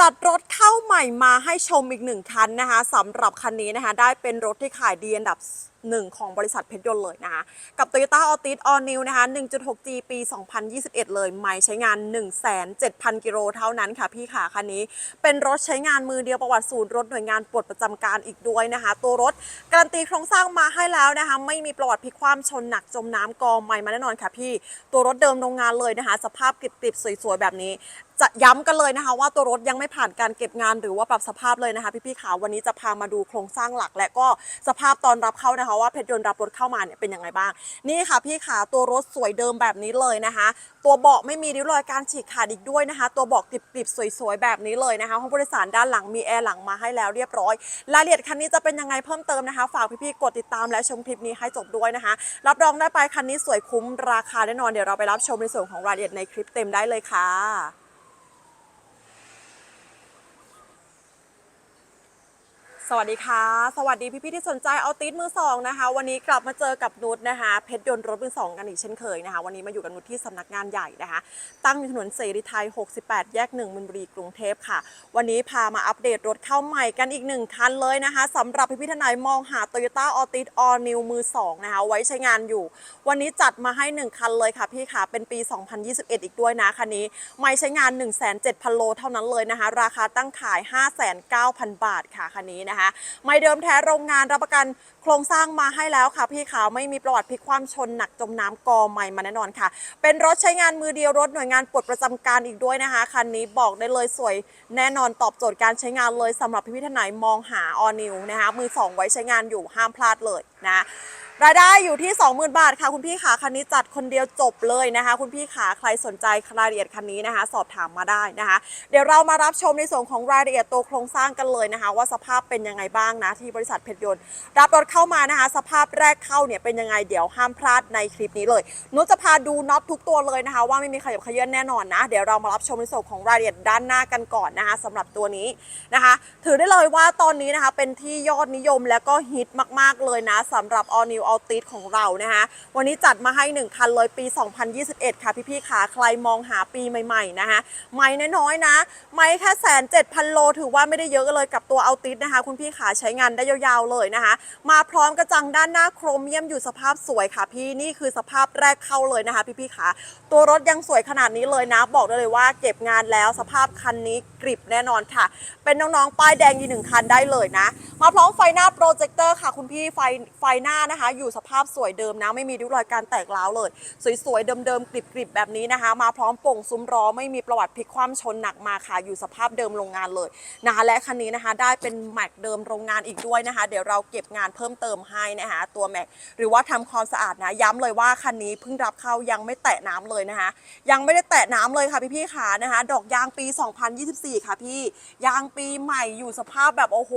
จัดรถเข้าใหม่มาให้ชมอีกหนึ่งคันนะคะสำหรับคันนี้นะคะ ได้เป็นรถที่ขายดีอันดับ หนึ่งของบริษัทเพชรยนต์เลยนะคะ กับ Toyota Altis All New นะคะ 1.6G ปี 2021 เลยไม่ใช้งาน1,700,000 กิโลเท่านั้นค่ะพี่ขาคันนี้ เป็นรถใช้งานมือเดียวประวัติศูนย์รถหน่วยงานปลดประจำการอีกด้วยนะคะ ตัวรถการันตีโครงสร้างมาให้แล้วนะคะ ไม่มีประวัติพลิกคว่ำชนหนักจมน้ำกองใหม่มาแน่นอนค่ะพี่ ตัวรถเดิมโรงงานเลยนะคะ สภาพกริบๆสวยๆแบบนี้จะย้ำกันเลยนะคะว่าตัวรถยังไม่ผ่านการเก็บงานหรือว่าปรับสภาพเลยนะคะพี่ๆขาวันนี้จะพามาดูโครงสร้างหลัก และก็สภาพตอนรับเข้านะคะว่าเพชรยนต์รับรถเข้ามาเนี่ยเป็นยังไงบ้าง นี่ค่ะพี่ขาตัวรถสวยเดิมแบบนี้เลยนะคะ ตัวเบาะไม่มีริ้วรอยการฉีกขาดอีกด้วยนะคะ ตัวเบาะกริบๆสวยๆแบบนี้เลยนะคะห้องผู้โดยสารด้านหลังมีแอร์หลังมาให้แล้วเรียบร้อยรายละเอียดคันนี้จะเป็นยังไงเพิ่มเติมนะคะ ฝากพี่ๆกดติดตามและชมคลิปนี้ให้จบด้วยนะคะ รับรองได้ไปคันนี้สวยคุ้มราคาแน่นอนเดี๋ยวเราไปรับชมในส่วนของรายละเอียดในคลิปเต็มได้เลยค่ะ สวัสดีค่ะ สวัสดีพี่ๆที่สนใจเอาติสมือสองนะคะ วันนี้กลับมาเจอกับนุชนะคะ เพชรยนต์รถมือสองกันอีกเช่นเคยนะคะ วันนี้มาอยู่กับนุชที่สำนักงานใหญ่นะคะ ตั้งอยู่ถนนเสรีไทย 68 แยก1มินบุรีกรุงเทพค่ะ วันนี้พามาอัปเดตรถเข้าใหม่กันอีกหนึ่งคันเลยนะคะสำหรับพี่ๆท่านไหนมองหา Toyota Altis All New มือสองนะคะ ไว้ใช้งานอยู่ วันนี้จัดมาให้ 1 คันเลยค่ะพี่ค่ะ เป็นปี 2021 อีกด้วยนะคันนี้ ไม่ใช้งาน 1,700โลเท่านั้นเลยนะคะ ราคาตั้งขาย 59,000 บาทค่ะคันนี้นะคะไม่เดิมแท้โรงงานรับประกัน ครงสร้างมาให้แล้วค่ะ พี่ขาวไม่มีประวัติพลิกคว่ำชนหนักจมน้ำกอใหม่มาแน่นอนค่ะ เป็นรถใช้งานมือเดียวรถหน่วยงานปลดประจำการอีกด้วยนะคะคันนี้บอกได้เลยสวยแน่นอนตอบโจทย์การใช้งานเลยสำหรับพี่ๆท่านไหนมองหาออนิวนะคะมือสองไว้ใช้งานอยู่ห้ามพลาดเลยนะรายได้อยู่ที่ 20,000 บาทค่ะคุณพี่ขาคันนี้จัดคนเดียวจบเลยนะคะ คุณพี่ขาใครสนใจรายละเอียดคันนี้นะคะ สอบถามมาได้นะคะ เดี๋ยวเรามารับชมในส่วนของรายละเอียดตัวโครงสร้างกันเลยนะคะ ว่าสภาพเป็นยังไงบ้างนะที่บริษัทเพชรยนต์รับรถเข้ามานะคะ สภาพแรกเข้าเนี่ยเป็นยังไงเดี๋ยวห้ามพลาดในคลิปนี้เลยนุจะพาดูน็อตทุกตัวเลยนะคะ ว่าไม่มีขยับขยื้อนแน่นอนนะ เดี๋ยวเรามารับชมในส่วนของรายละเอียดด้านหน้ากันก่อนนะคะสำหรับตัวนี้นะคะ ถือได้เลยว่าตอนนี้นะคะเป็นที่ยอดนิยมและก็ฮิตมาก ๆเลยนะสำหรับ All New Altis ของเรานะคะวันนี้จัดมาให้ 1 คันเลยปี 2021 ค่ะพี่ๆขาใครมองหาปีใหม่ๆนะคะไม่น้อยๆนะ ไม่แค่แสนเจ็ดพันโลถือว่าไม่ได้เยอะเลยกับตัว Altis นะคะ คุณพี่ขาใช้งานได้ยาวๆเลยนะคะ มาพร้อมกระจังด้านหน้าโครเมียมอยู่สภาพสวยค่ะพี่นี่คือสภาพแรกเข้าเลยนะคะ พี่ๆขาตัวรถยังสวยขนาดนี้เลยนะ บอกได้เลยว่าเก็บงานแล้วสภาพคันนี้กริบแน่นอนค่ะ เป็นน้องๆป้ายแดงอีกหนึ่งคันได้เลยนะ มาพร้อมไฟหน้าโปรเจคเตอร์ค่ะ คุณพี่ไฟไฟหน้านะคะ อยู่สภาพสวยเดิมนะ ไม่มีริ้วรอยการแตกร้าวเลย สวยๆเดิมๆกริบๆแบบนี้นะคะ มาพร้อมป่งซุ้มล้อไม่มีประวัติพลิกคว่ำชนหนักมาค่ะ อยู่สภาพเดิมโรงงานเลยนะคะและคันนี้นะคะ ได้เป็นแม็กเดิมโรงงานอีกด้วยนะคะ เดี๋ยวเราเก็บงานเพิ่มเติมให้นะคะตัวแม็กหรือว่าทำความสะอาดนะย้ำเลยว่าคันนี้เพิ่งรับเข้ายังไม่แตะน้ำเลยนะคะยังไม่ได้แตะน้ำเลยค่ะพี่ๆขานะคะดอกยางปี 2024 ค่ะพี่ยางปีใหม่อยู่สภาพแบบโอ้โห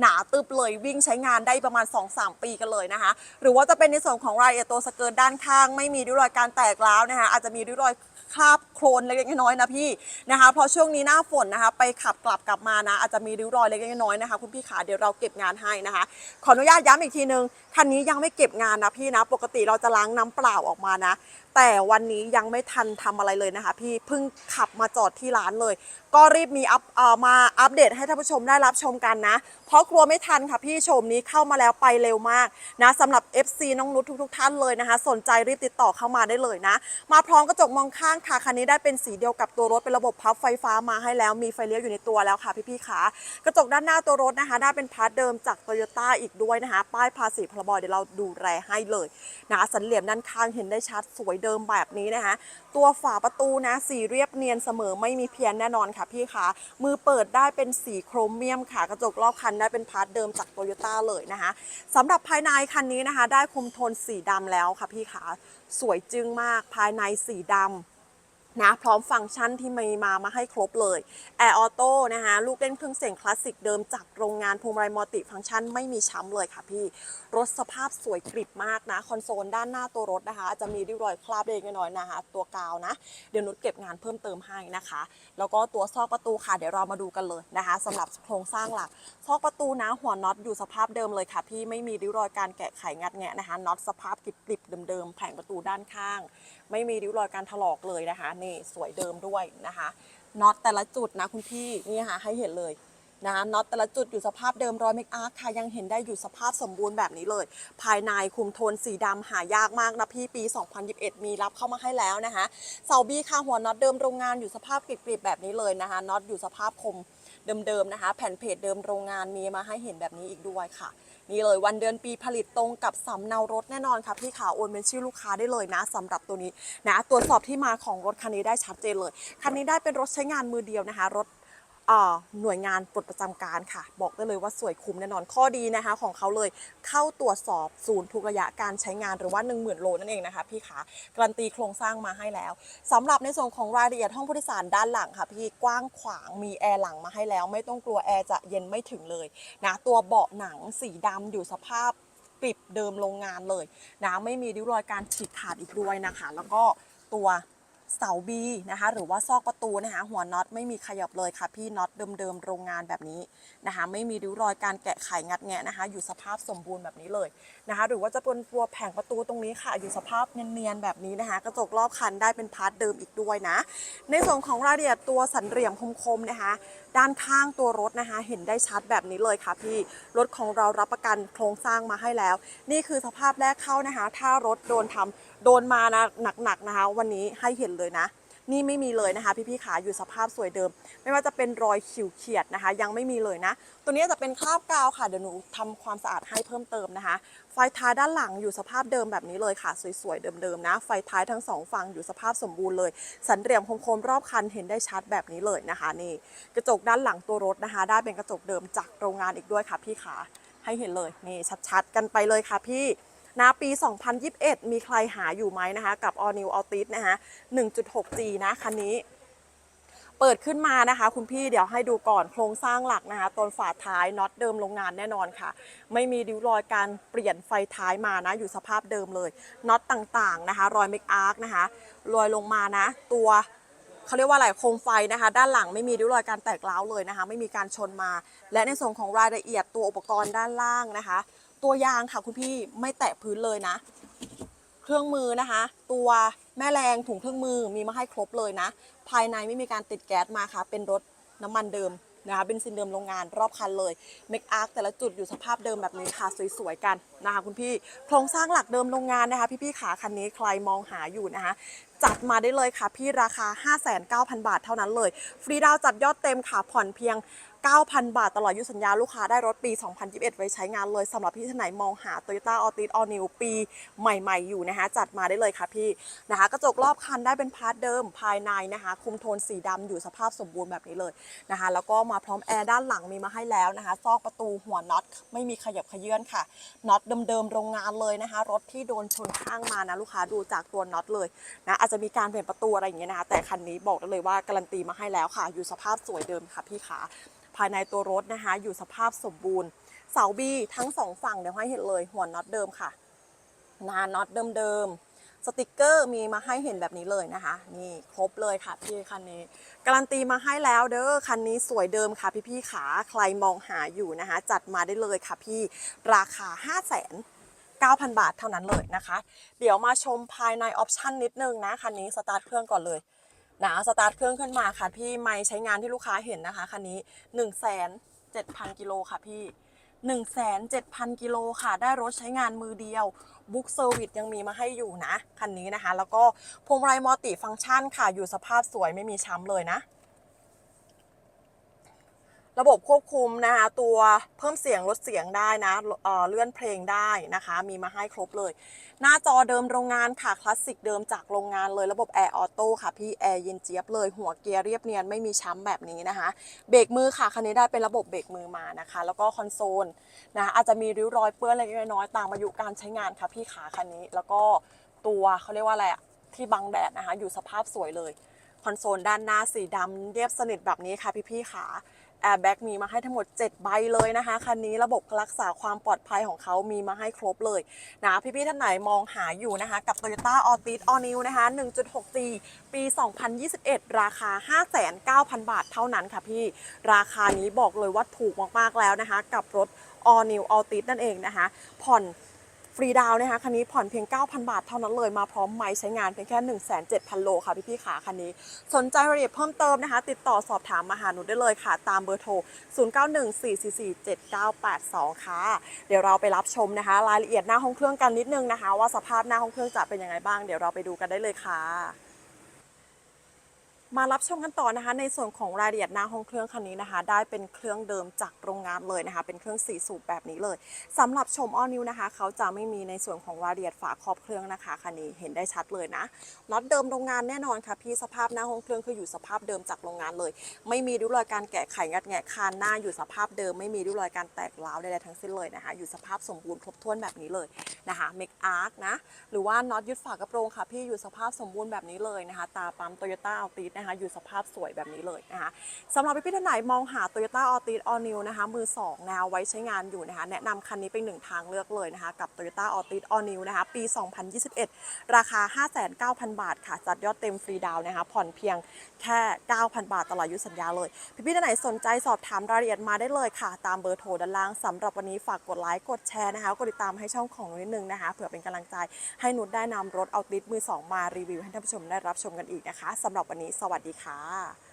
หนาตึบเลยวิ่งใช้งานได้ประมาณ 2-3 ปีกันเลยนะคะ หรือว่าจะเป็นในส่วนของรายละเอียดตัวสเกิร์ตด้านข้าง ไม่มีริ้วรอยการแตกร้าวนะคะอาจจะมีริ้วรอย คราบโคลนเล็กๆน้อยๆนะพี่นะคะเพราะช่วงนี้หน้าฝนนะคะ ไปขับกลับกลับมานะ อาจจะมีริ้วรอยเล็กๆน้อยๆนะคะคุณพี่ขาเดี๋ยวเราเก็บงานให้นะคะ ขออนุญาตย้ำอีกทีนึงคันนี้ยังไม่เก็บงานนะพี่นะ ปกติเราจะล้างน้ำเปล่าออกมานะ แต่วันนี้ยังไม่ทันทำอะไรเลยนะคะ พี่เพิ่งขับมาจอดที่ร้านเลย ก็รีบมีอัพเอ่อมาอัปเดตให้ท่านผู้ชมได้รับชมกันนะ เพราะกลัวไม่ทันค่ะพี่ชมนี้เข้ามาแล้วไปเร็วมากนะสำหรับ FC น้องนุชทุก ๆ ท่านเลยนะคะ สนใจรีบติดต่อเข้ามาได้เลยนะ มาพร้อมกระจกมองข้างค่ะคันนี้ได้เป็นสีเดียวกับตัวรถเป็นระบบพับไฟฟ้ามาให้แล้วมีไฟเลี้ยวอยู่ในตัวแล้วค่ะพี่ๆขากระจกด้านหน้าตัวรถนะคะได้เป็นพาร์ทเดิมจากโตโยต้าอีกด้วยนะคะ ป้ายภาษีพรบเดี๋ยวเราดูแลให้เลยนะสันเหลี่ยมด้านข้างเห็นได้ชัดสวยเดิดิมแบบนี้นะคะ ตัวฝาประตูนะสีเรียบเนียนเสมอไม่มีเพี้ยนแน่นอนค่ะพี่คะมือเปิดได้เป็นสีโครเมียมค่ะ กระจกรอบคันได้เป็นพาร์ทเดิมจากโตโยต้าเลยนะคะสำหรับภายในคันนี้นะคะ ได้คุมโทนสีดำแล้วค่ะพี่คะสวยจึ้งมากภายในสีดำ นะพร้อมฟังก์ชันที่มีมามาให้ครบเลยแอร์ออโต้นะคะลูกเล่นเครื่องเสียงคลาสสิกเดิมจากโรงงานพวงมาลัยมัลติฟังก์ชันไม่มีช้ำเลยค่ะพี่ รถสภาพสวยกริบมากนะ คอนโซลด้านหน้าตัวรถนะคะ จะมีริ้วรอยคราบเล็กน้อยนะคะ ตัวกาวนะ เดี๋ยวนุชเก็บงานเพิ่มเติมให้นะคะ แล้วก็ตัวซอกประตูค่ะเดี๋ยวเรามาดูกันเลยนะคะสำหรับโครงสร้างหลัก ซอกประตูนะหัวน็อตอยู่สภาพเดิมเลยค่ะพี่ไม่มีริ้วรอยการแกะไขงัดแงะนะคะน็อตสภาพกริบๆเดิมๆแผงประตูด้านข้าง ไม่มีริ้วรอยการถลอกเลยนะคะนสวยเดิมด้วยนะคะน็อตแต่ละจุดนะคุณพี่นี่ค่ะให้เห็นเลยนะคะน็อตแต่ละจุดอยู่สภาพเดิมรอยเมคอาร์คค่ะยังเห็นได้อยู่สภาพสมบูรณ์แบบนี้เลย ภายในคุมโทนสีดำหายากมากนะพี่ปี 2021 มีรับเข้ามาให้แล้วนะคะเสาบี้ค่ะหัวน็อตเดิมโรงงานอยู่สภาพกริบๆแบบนี้เลยนะคะน็อตอยู่สภาพคมเดิมๆนะคะ แผ่นเพจเดิมโรงงานมีมาให้เห็นแบบนี้อีกด้วยค่ะ นี่เลยวันเดือนปีผลิตตรงกับสำเนารถแน่นอนค่ะพี่ขาโอนเป็นชื่อลูกค้าได้เลยนะสำหรับตัวนี้นะตรวจสอบที่มาของรถคันนี้ได้ชัดเจนเลยคันนี้ได้เป็นรถใช้งานมือเดียวนะคะรถ หน่วยงานปลดประจำการค่ะ บอกได้เลยว่าสวยคุ้มแน่นอนข้อดีนะคะ ของเขาเลยเข้าตรวจสอบศูนย์ทุกระยะการใช้งานหรือว่า 1 0,000 โลนั่นเองนะคะพี่ขาการันตีโครงสร้างมาให้แล้วสำหรับในส่วนของรายละเอียดห้องผู้โดยสารด้านหลังค่ะพี่กว้างขวางมีแอร์หลังมาให้แล้ว ไม่ต้องกลัวแอร์จะเย็นไม่ถึงเลยนะตัวเบาะหนังสีดำอยู่สภาพกริบเดิมโรงงานเลยนะไม่มีริ้วรอยการฉีกขาดอีกด้วยนะคะ แล้วก็ตัว เสาบีนะคะ หรือว่าซอกประตูนะคะ หัวน็อตไม่มีขยับเลยค่ะ พี่น็อตเดิมๆโรงงานแบบนี้นะคะ ไม่มีริ้วรอยการแกะไขงัดแงะนะคะ อยู่สภาพสมบูรณ์แบบนี้เลยนะคะ หรือว่าจะเป็นตัวแผงประตูตรงนี้ค่ะ อยู่สภาพเนียนๆแบบนี้นะคะ กระจกรอบคันได้เป็นพาร์ทเดิมอีกด้วยนะ ในส่วนของรายละเอียดตัวสันเหลี่ยมคมๆนะคะด้านข้างตัวรถนะคะ เห็นได้ชัดแบบนี้เลยค่ะพี่ รถของเรารับประกันโครงสร้างมาให้แล้ว นี่คือสภาพแรกเข้านะคะ ถ้ารถโดนทำโดนมานะหนักๆนะคะ วันนี้ให้เห็นเลยนะ นี่ไม่มีเลยนะคะพี่ๆขาอยู่สภาพสวยเดิม ไม่ว่าจะเป็นรอยขิวเขียดนะคะ ยังไม่มีเลยนะ ตัวนี้จะเป็นคราบกาวค่ะเดี๋ยวหนูทำความสะอาดให้เพิ่มเติมนะคะ ไฟท้ายด้านหลังอยู่สภาพเดิมแบบนี้เลยค่ะ สวยๆเดิมๆนะ ไฟท้ายทั้งสองฝั่งอยู่สภาพสมบูรณ์เลย สันเหลี่ยมคมๆรอบคันเห็นได้ชัดแบบนี้เลยนะคะนี่กระจกด้านหลังตัวรถนะคะ ได้เป็นกระจกเดิมจากโรงงานอีกด้วยค่ะพี่ขาให้เห็นเลยนี่ชัดๆ กันไปเลยค่ะพี่ นะปี 2021 มีใครหาอยู่ไหมนะคะ กับ All New Altis นะคะ 1.6G นะคันนี้ เปิดขึ้นมานะคะ คุณพี่เดี๋ยวให้ดูก่อนโครงสร้างหลักนะคะต้นฝาท้ายน็อตเดิมโรงงานแน่นอนค่ะ ไม่มีริ้วรอยการเปลี่ยนไฟท้ายมานะ อยู่สภาพเดิมเลยน็อตต่างๆนะคะ รอยเมคอาร์คนะคะรอยลงมานะ ตัวเขาเรียกว่าอะไรโคมไฟนะคะ ด้านหลังไม่มีริ้วรอยการแตกร้าวเลยนะคะ ไม่มีการชนมา และในส่วนของรายละเอียดตัวอุปกรณ์ด้านล่างนะคะ ตัวยางค่ะคุณพี่ไม่แตะพื้นเลยนะ เครื่องมือนะคะ ตัวแม่แรงถุงเครื่องมือมีมาให้ครบเลยนะ ภายในไม่มีการติดแก๊สมาค่ะ เป็นรถน้ำมันเดิมนะคะเป็นซินเดิมโรงงานรอบคันเลยเมคอาร์แต่ละจุดอยู่สภาพเดิมแบบนี้ค่ะสวยๆกันนะคะคุณพี่โครงสร้างหลักเดิมโรงงานนะคะ พี่ๆขาคันนี้ใครมองหาอยู่นะคะ จัดมาได้เลยค่ะพี่ราคา 59,000 บาทเท่านั้นเลย ฟรีดาวจัดยอดเต็มค่ะผ่อนเพียง 9,000 บาท ตลอดอยุสัญญาลูกค้าได้รถปี 2021 ไว้ใช้งานเลยสำหรับพี่ท่านไหนมองหา Toyota Altis All New ปีใหม่ ๆ อยู่นะคะ จัดมาได้เลยค่ะพี่นะคะ กระจกรอบคันได้เป็นพาร์ทเดิมภายในนะคะ คุมโทนสีดำอยู่สภาพสมบูรณ์แบบนี้เลยนะคะ แล้วก็มาพร้อมแอร์ด้านหลังมีมาให้แล้วนะคะ ซอกประตูหัวน็อตไม่มีขยับขยื่นค่ะ น็อตเดิมๆโรงงานเลยนะคะ รถที่โดนชนข้างมานะลูกค้าดูจากตัวน็อตเลยนะ อาจจะมีการเปลี่ยนประตูอะไรอย่างเงี้ยนะคะ แต่คันนี้บอกได้เลยว่าการันตีมาให้แล้วค่ะ อยู่สภาพสวยเดิมค่ะพี่ขา ภายในตัวรถนะคะ อยู่สภาพสมบูรณ์ เสาบีทั้งสองฝั่งเดี๋ยวให้เห็นเลยหัวน็อตเดิมค่ะนาน็อตเดิมๆสติกเกอร์มีมาให้เห็นแบบนี้เลยนะคะ นี่ครบเลยค่ะพี่คันนี้ การันตีมาให้แล้วเด้อคันนี้สวยเดิมค่ะพี่ๆขาใครมองหาอยู่นะคะ จัดมาได้เลยค่ะพี่ราคา 5 0 0 0 0 9,000 บาทเท่านั้นเลยนะคะ เดี๋ยวมาชมภายในออปชันนิดนึงนะ คันนี้สตาร์ทเครื่องก่อนเลย นะสตาร์ทเครื่องขึ้นมาค่ะพี่ไม่ใช้งานที่ลูกค้าเห็นนะคะคันนี้1 7 0 0 0กิโลค่ะพี่1 7 0 0 0 กิโลค่ะ ได้รถใช้งานมือเดียว บุ๊กเซอร์วิสยังมีมาให้อยู่นะ คันนี้นะคะ แล้วก็พวงมาลัยมอติฟังก์ชันค่ะ อยู่สภาพสวยไม่มีช้ำเลยนะ ระบบควบคุมนะคะตัวเพิ่มเสียงลดเสียงได้นะเเลื่อนเพลงได้นะคะ มีมาให้ครบเลย หน้าจอเดิมโรงงานค่ะคลาสสิกเดิมจากโรงงานเลยระบบแอร์ออโต้ค่ะพี่แอร์เย็นเจี๊ยบเลยหัวเกียร์เรียบเนียนไม่มีช้ำแบบนี้นะคะ เบรกมือค่ะคันนี้ได้เป็นระบบเบรกมือมานะคะ แล้วก็คอนโซลนะะอาจจะมีริ้วรอยเปื้อนเล็กน้อยตามอายุการใช้งานค่ะพี่ขาคันนี้ แล้วก็ตัวเขาเรียกว่าอะไรอะที่บังแดดนะคะ อยู่สภาพสวยเลยคอนโซลด้านหน้าสีดำเรียบสนิทแบบนี้ค่ะพี่ๆขา แอร์แบ็กมีมาให้ทั้งหมด 7 ใบเลยนะคะ คันนี้ระบบรักษาความปลอดภัยของเขามีมาให้ครบเลยนะพี่ๆท่านไหนมองหาอยู่นะคะ กับ Toyota Altis All New นะคะ 1.6G ปี 2021 ราคา 59,000 บาทเท่านั้นค่ะพี่ ราคานี้บอกเลยว่าถูกมากๆแล้วนะคะ กับรถ All New Altis นั่นเองนะคะ ผ่อน ฟรีดาวนะคะคันนี้ผ่อนเพียง 9,000 บาทเท่านั้นเลยมาพร้อมไม้ใช้งานเพียงแค่ 1,700 โลค่ะพี่ๆขาคันนี้ สนใจรายละเอียดเพิ่มเติมนะคะ ติดต่อสอบถามมาหาหนูได้เลยค่ะ ตามเบอร์โทร 0914447982 ค่ะ เดี๋ยวเราไปรับชมนะคะ รายละเอียดหน้าห้องเครื่องกันนิดนึงนะคะ ว่าสภาพหน้าห้องเครื่องจะเป็นยังไงบ้างเดี๋ยวเราไปดูกันได้เลยค่ะ มารับชมกันต่อนะคะ ในส่วนของรายละเอียดหน้าห้องเครื่องคันนี้นะคะ ได้เป็นเครื่องเดิมจากโรงงานเลยนะคะ เป็นเครื่อง4สูบแบบนี้เลยสำหรับชมออนิวนะคะ เขาจะไม่มีในส่วนของรายละเอียดฝาครอบเครื่องนะคะคันนี้เห็นได้ชัดเลยนะน็อตเดิมโรงงานแน่นอนค่ะพี่สภาพหน้าห้องเครื่องคืออยู่สภาพเดิมจากโรงงานเลย ไม่มีริ้วรอยการแกะไขงัดแงะคานหน้าอยู่สภาพเดิม ไม่มีริ้วรอยการแตกร้าวใดๆทั้งสิ้นเลยนะคะ อยู่สภาพสมบูรณ์ครบถ้วนแบบนี้เลยนะคะเมกอาร์คนะหรือว่าน็อตยึดฝากระโปรงค่ะพี่อยู่สภาพสมบูรณ์แบบนี้เลยนะคะ ตาปั๊มโตโยต้าอัลติสนะคะอยู่สภาพสวยแบบนี้เลยนะคะสำหรับพี่ๆท่านไหนมองหา Toyota a l t i s All New นะคะมือ2นะคะไว้ใช้งานอยู่นะคะแนะนำคันนี้เป็นหนึ่งทางเลือกเลยนะคะกับ Toyota a l t i s All New นะคะปี 2021 ราคา 59,000 บาทค่ะจัดยอดเต็มฟรีดาวน์นะคะผ่อนเพียงแค่ 9,000 บาทตลอดอายุสัญญาเลย พี่ๆท่านไหนสนใจสอบถามรายละเอียดมาได้เลยค่ะ ตามเบอร์โทรด้านล่างสำหรับวันนี้ฝากกดไลค์กดแชร์นะคะกดติดตามให้ช่องของนุชนิดนึงนะคะเผื่อเป็นกำลังใจให้นุชได้นำรถเอาติสมือสองมารีวิวให้ท่านผู้ชมได้รับชมกันอีกนะคะสำหรับวันนี้สวัสดวัสดีค่ะ